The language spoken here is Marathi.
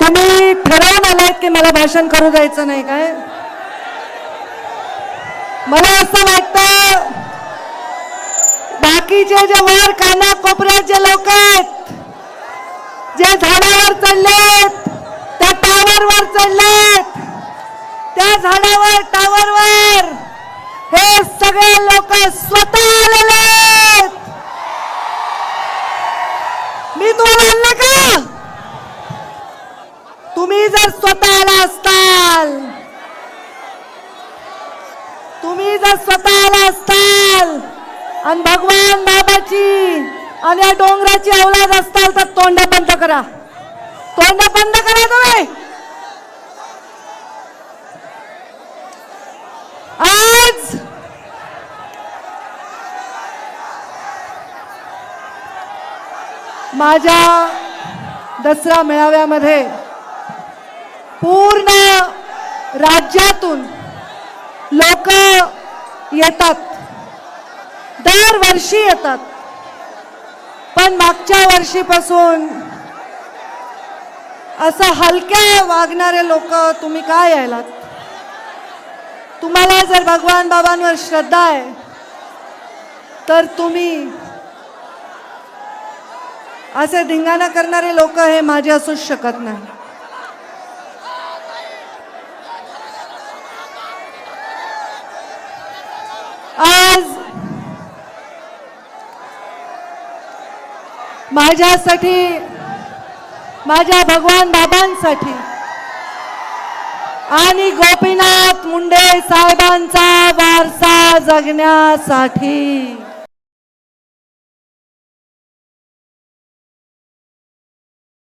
तुम्ही ठरवून आलात की मला भाषण करू द्यायचं नाही काय? मला असं वाटतं बाकीचे जे वर काना कोपऱ्यात जे लोक आहेत जे झाडावर चढलेत त्या टावरवर चढलेत त्या झाडावर टावरवर हे सगळे लोक स्वतः आलेले मी तुम्हाला का? तुम्ही जर स्वतः आला असताल तुम्ही जर स्वतः आला असताल आणि भगवान बाबाची आणि या डोंगराची औलाद असताल तर तोंड बंद करा. तोंड बंद करा तुम्ही आज माझ्या दसरा मेळाव्यामध्ये पूर्ण राज्यातून लोक येतात. दरवर्षी येतात. पण मागच्या वर्षीपासून असं हलक्या वागणारे लोक तुम्ही काय यायलात? तुम्हाला जर भगवान बाबांवर श्रद्धा आहे तर तुम्ही असे धिंगाणा करणारे लोक हे माझे असूच शकत नाही. आज माझ्यासाठी माझ्या भगवान बाबांसाठी आणि गोपीनाथ मुंडे साहेबांचा वारसा जगण्यासाठी